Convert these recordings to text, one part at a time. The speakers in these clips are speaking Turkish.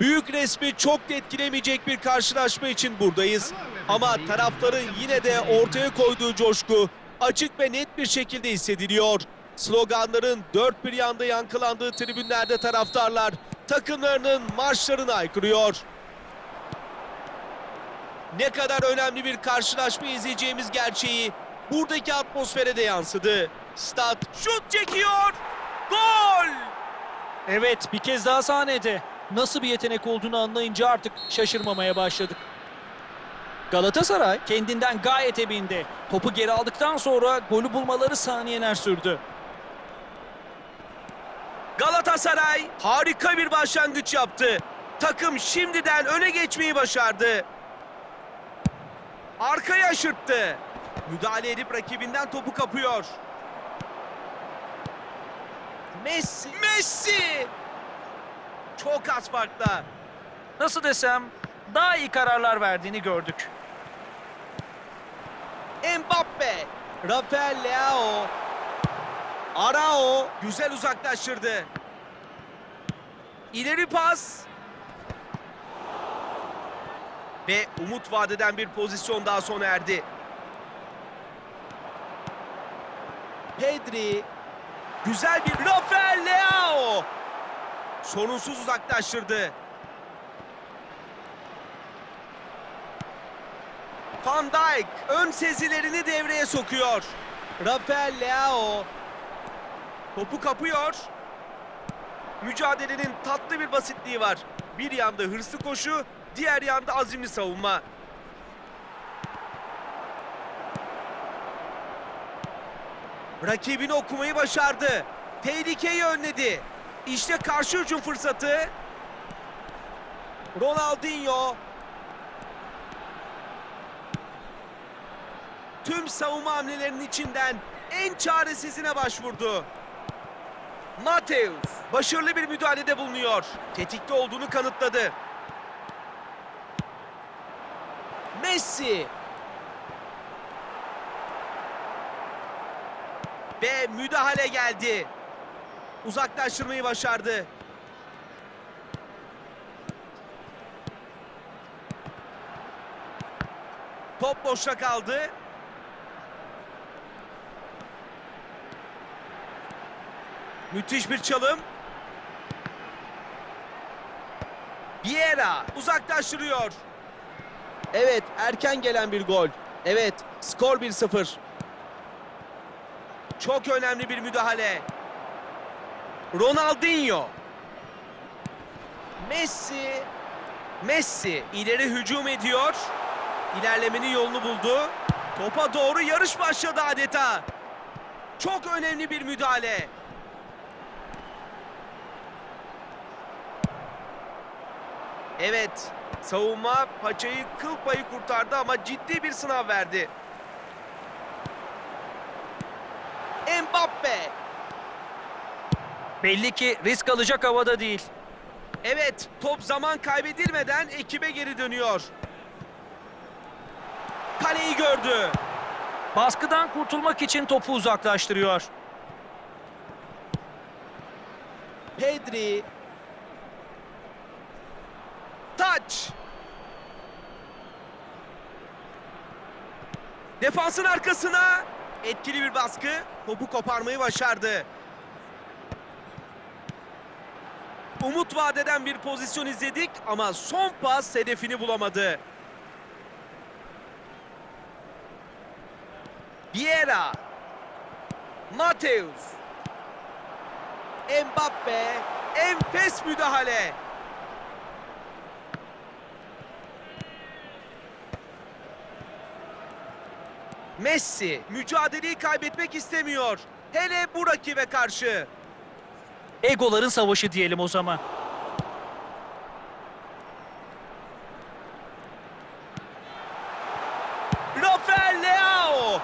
Büyük resmi çok da etkilemeyecek bir karşılaşma için buradayız. Ama taraftarın yine de ortaya koyduğu coşku açık ve net bir şekilde hissediliyor. Sloganların dört bir yanda yankılandığı tribünlerde taraftarlar takımlarının marşlarını aykırıyor. Ne kadar önemli bir karşılaşma izleyeceğimiz gerçeği buradaki atmosfere de yansıdı. Stat şut çekiyor. Gol! Evet bir kez daha sahnede. Nasıl bir yetenek olduğunu anlayınca artık şaşırmamaya başladık. Galatasaray kendinden gayet emindi. Topu geri aldıktan sonra golü bulmaları saniyeler sürdü. Galatasaray harika bir başlangıç yaptı. Takım şimdiden öne geçmeyi başardı. Arkaya aşırttı. Müdahale edip rakibinden topu kapıyor. Messi. Messi! Çok az farkla. Nasıl desem daha iyi kararlar verdiğini gördük. Mbappe. Rafael Leao. Arao güzel uzaklaştırdı. İleri pas. Ve umut vadeden bir pozisyon daha sona erdi. Pedri. Güzel bir Rafael Leao. Sorunsuz uzaklaştırdı. Van Dijk ön sezilerini devreye sokuyor. Rafael Leao topu kapıyor. Mücadelenin tatlı bir basitliği var. Bir yanda hırslı koşu, diğer yanda azimli savunma. Rakibini okumayı başardı. Tehlikeyi önledi. İşte karşı hücum fırsatı. Ronaldinho tüm savunma hamlelerinin içinden en çaresizine başvurdu. Mateus başarılı bir müdahalede bulunuyor. Tetikte olduğunu kanıtladı. Messi ve müdahale geldi. Uzaklaştırmayı başardı. Top boşta kaldı. Müthiş bir çalım. Vieira uzaklaştırıyor. Evet, erken gelen bir gol. Evet, skor 1-0. Çok önemli bir müdahale. Ronaldinho. Messi. Messi ileri hücum ediyor. İlerlemenin yolunu buldu. Topa doğru yarış başladı adeta. Çok önemli bir müdahale. Evet, savunma paçayı kıl payı kurtardı ama ciddi bir sınav verdi. Mbappe. Belli ki risk alacak havada değil. Evet, top zaman kaybedilmeden ekibe geri dönüyor. Kaleyi gördü. Baskıdan kurtulmak için topu uzaklaştırıyor. Pedri. Taç. Defansın arkasına etkili bir baskı. Topu koparmayı başardı. Umut vadeden bir pozisyon izledik ama son pas hedefini bulamadı. Vieira. Mateus. Mbappe enfes müdahale. Messi mücadeleyi kaybetmek istemiyor. Hele bu rakibe karşı. Egoların savaşı diyelim o zaman. Rafael Leao.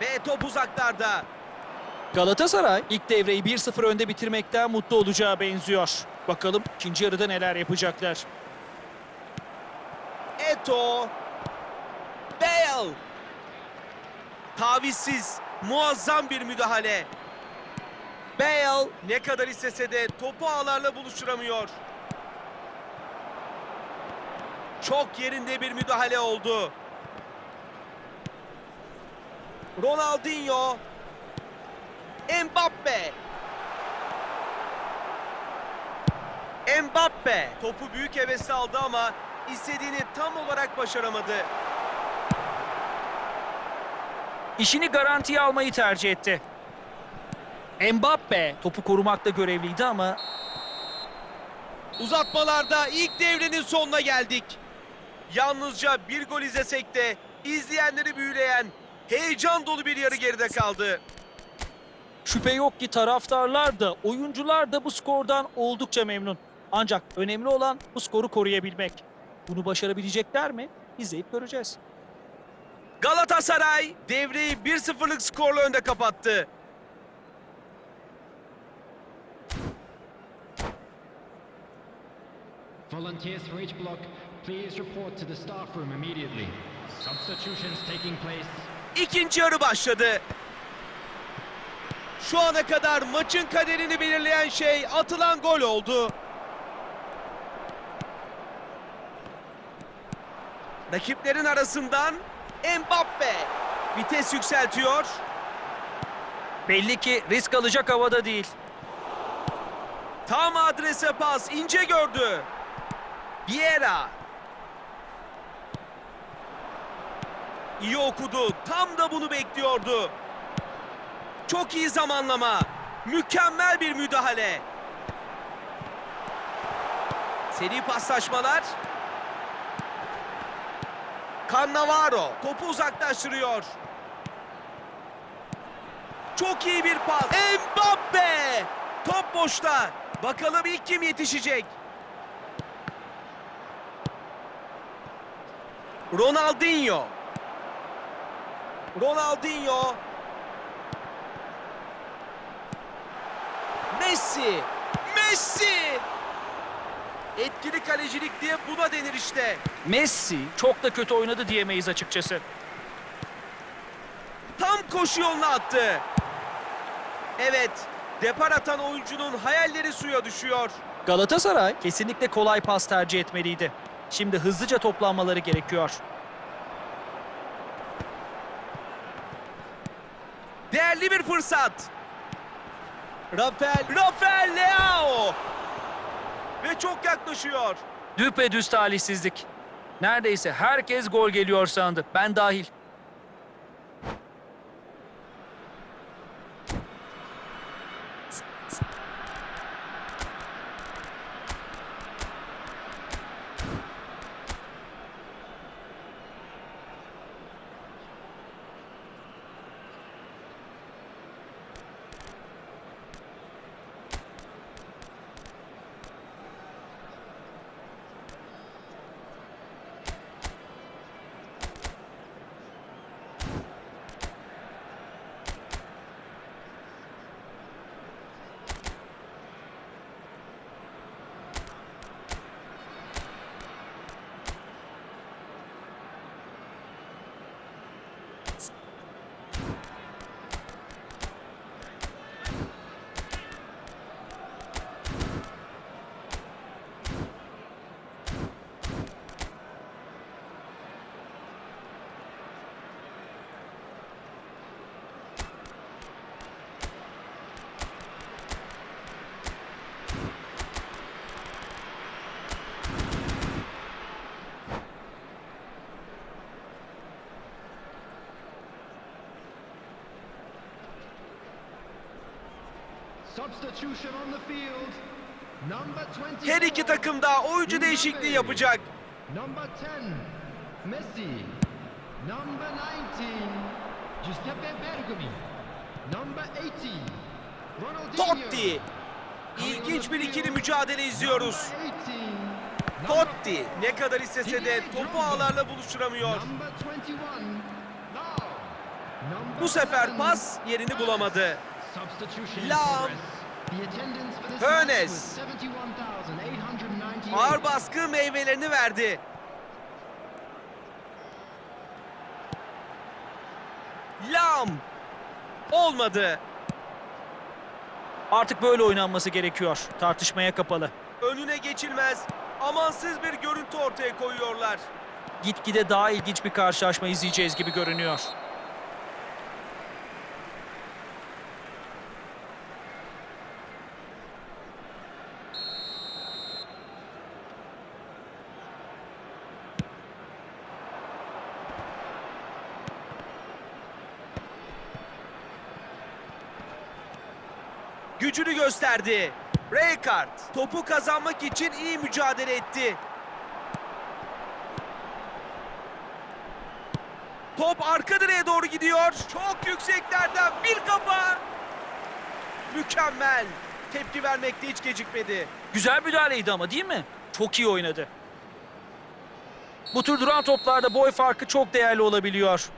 Ve top uzaklarda. Galatasaray ilk devreyi 1-0 önde bitirmekten mutlu olacağı benziyor. Bakalım ikinci yarıda neler yapacaklar. Eto. Bale. Tavizsiz, muazzam bir müdahale. Bale ne kadar istese de topu ağlarla buluşturamıyor. Çok yerinde bir müdahale oldu. Ronaldinho. Mbappe. Mbappe. Topu büyük hevesle aldı ama istediğini tam olarak başaramadı. İşini garantiye almayı tercih etti. Mbappe topu korumakta görevliydi ama Uzatmalarda ilk devrenin sonuna geldik. Yalnızca bir gol izlesek de izleyenleri büyüleyen heyecan dolu bir yarı geride kaldı. şüphe yok ki taraftarlar da oyuncular da bu skordan oldukça memnun. Ancak önemli olan bu skoru koruyabilmek. Bunu başarabilecekler mi? İzleyip göreceğiz. Galatasaray devreyi 1-0'lık skorla önde kapattı. Volunteers for each block, please report to the staff room immediately. Substitutions taking place. İkinci yarı başladı. Şu ana kadar maçın kaderini belirleyen şey atılan gol oldu. Rakiplerin arasından Mbappe vites yükseltiyor. Belli ki risk alacak havada değil. Tam adrese pas ince gördü. Vieira. İyi okudu. Tam da bunu bekliyordu. Çok iyi zamanlama. Mükemmel bir müdahale. Seri paslaşmalar. Cannavaro topu uzaklaştırıyor. Çok iyi bir pas. Mbappe! Top boşta. Bakalım ilk kim yetişecek? Ronaldinho. Ronaldinho. Messi. Messi! Etkili kalecilik diye buna denir işte. Messi çok da kötü oynadı diyemeyiz açıkçası. Tam koşu yoluna attı. Evet, depar atan oyuncunun hayalleri suya düşüyor. Galatasaray kesinlikle kolay pas tercih etmeliydi. Şimdi hızlıca toplanmaları gerekiyor. Değerli bir fırsat. Rafael, Rafael Leao. Ve çok yaklaşıyor. Düpedüz talihsizlik. Neredeyse herkes gol geliyor sandı. Ben dahil. Her iki takım da oyuncu değişikliği yapacak. Number 10, Messi. Number 19, Giuseppe Bergomi. Number 80, Ronaldinho. Totti. İlginç bir ikili mücadele izliyoruz. Number 18, Totti ne kadar istese de topu ağlarla buluşturamıyor. Number 21, Lau. Number Bu sefer 11, pas yerini bulamadı. Lam. 71,898. Ağır baskı meyvelerini verdi. Lam. Olmadı. Artık böyle oynanması gerekiyor. Tartışmaya kapalı. Önüne geçilmez. Amansız bir görüntü ortaya koyuyorlar. Gitgide daha ilginç bir karşılaşma izleyeceğiz gibi görünüyor. Gücünü gösterdi. Raykart topu kazanmak için iyi mücadele etti. Top arka direğe doğru gidiyor. Çok yükseklerden bir kafa. Mükemmel. Tepki vermekte hiç gecikmedi. Güzel müdahaleydi ama değil mi? Çok iyi oynadı. Bu tür duran toplarda boy farkı çok değerli olabiliyor.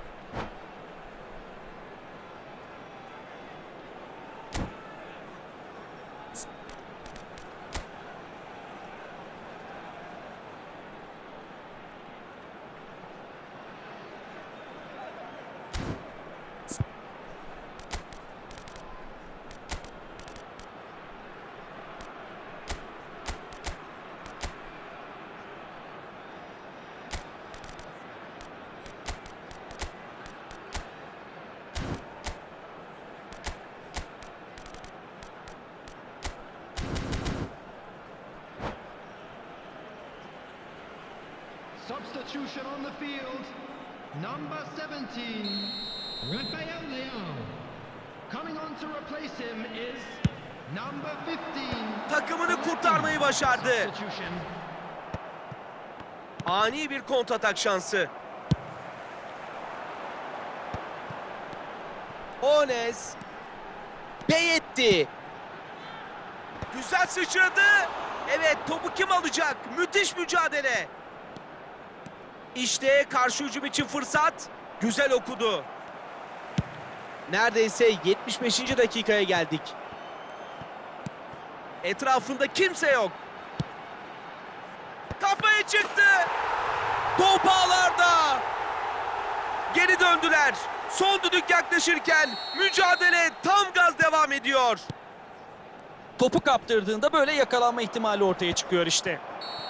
Substitution on the field. Number 17, Rafael Leao. Coming on to replace him is number 15. Takımını kurtarmayı başardı. Ani bir kontratak şansı. Ones. Beyetti. Güzel sıçradı. Evet topu kim alacak? Müthiş mücadele. İşte karşı hücum için fırsat. Güzel okudu. Neredeyse 75. dakikaya geldik. Etrafında kimse yok. Kafaya çıktı. Top ağlarda. Geri döndüler. Son düdük yaklaşırken mücadele tam gaz devam ediyor. Topu kaptırdığında böyle yakalanma ihtimali ortaya çıkıyor işte.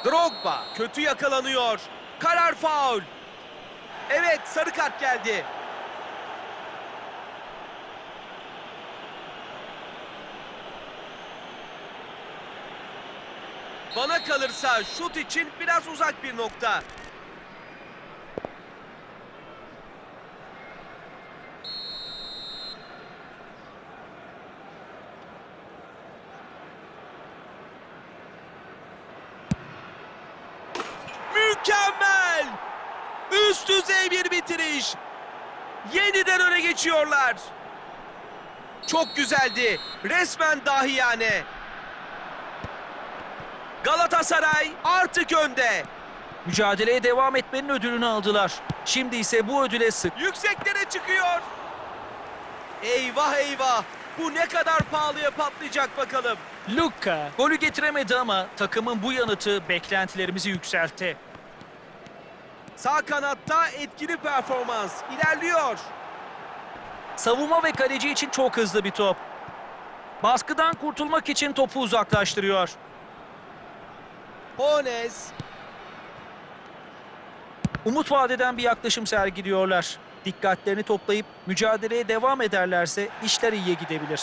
Drogba kötü yakalanıyor. Karar faul. Evet sarı kart geldi. Bana kalırsa şut için biraz uzak bir nokta. Mükemmel! Üst düzey bir bitiriş. Yeniden öne geçiyorlar. Çok güzeldi. Resmen dahiyane. Galatasaray artık önde. Mücadeleye devam etmenin ödülünü aldılar. Şimdi ise bu ödüle sık. Yükseklere çıkıyor. Eyvah eyvah. Bu ne kadar pahalıya patlayacak bakalım. Luka golü getiremedi ama takımın bu yanıtı beklentilerimizi yükseltti. Sağ kanatta etkili performans. ilerliyor. Savunma ve kaleci için çok hızlı bir top. Baskıdan kurtulmak için topu uzaklaştırıyor. Ones. Umut vadeden bir yaklaşım sergiliyorlar. Dikkatlerini toplayıp mücadeleye devam ederlerse işler iyiye gidebilir.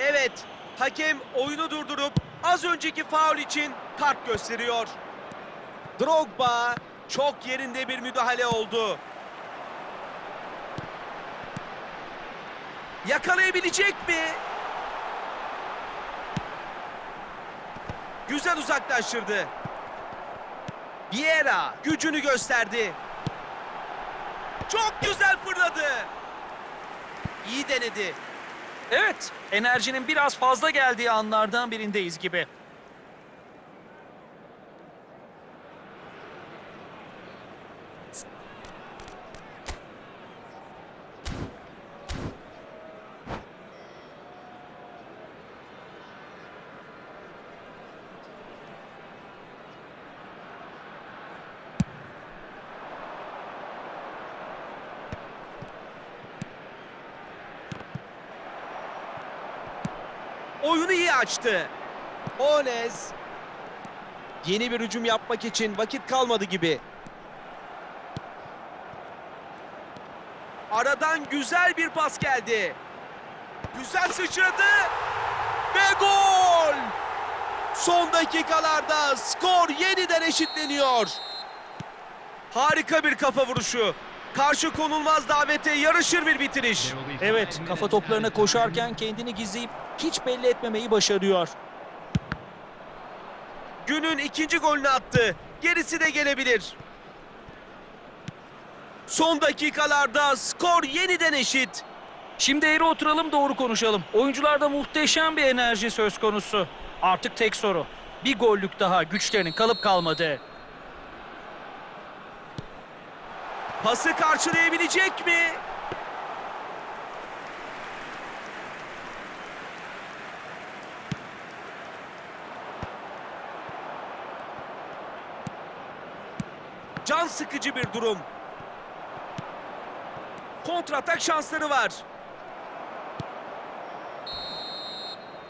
Evet, hakem oyunu durdurup az önceki faul için kart gösteriyor. Drogba çok yerinde bir müdahale oldu. Yakalayabilecek mi? Güzel uzaklaştırdı. Vieira gücünü gösterdi. Çok güzel fırladı. İyi denedi. Evet, enerjinin biraz fazla geldiği anlardan birindeyiz gibi. Oyunu iyi açtı. Ones. Yeni bir hücum yapmak için vakit kalmadı gibi. Aradan güzel bir pas geldi. Güzel sıçradı. Ve gol! Son dakikalarda skor yeniden eşitleniyor. Harika bir kafa vuruşu. Karşı konulmaz davete yarışır bir bitiriş. Evet, kafa toplarına koşarken kendini gizleyip hiç belli etmemeyi başarıyor. Günün ikinci golünü attı. Gerisi de gelebilir. Son dakikalarda skor yeniden eşit. Şimdi eğri oturalım doğru konuşalım. Oyuncularda muhteşem bir enerji söz konusu. Artık tek soru. Bir gollük daha güçlerinin kalıp kalmadı. Pası karşılayabilecek mi? Can sıkıcı bir durum. Kontratak şansları var.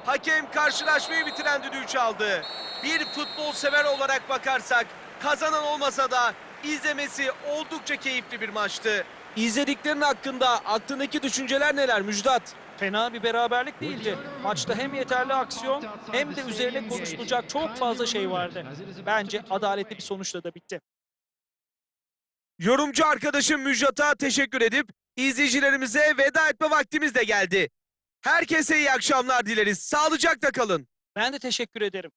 Hakem karşılaşmayı bitiren düdüğü çaldı. Bir futbol sever olarak bakarsak kazanan olmasa da izlemesi oldukça keyifli bir maçtı. İzlediklerin hakkında aklındaki düşünceler neler Müjdat? Fena bir beraberlik değildi. Maçta hem yeterli aksiyon hem de üzerine konuşulacak çok fazla şey vardı. Bence adaletli bir sonuçla da bitti. Yorumcu arkadaşım Müjdat'a teşekkür edip izleyicilerimize veda etme vaktimiz de geldi. Herkese iyi akşamlar dileriz. Sağlıcakla kalın. Ben de teşekkür ederim.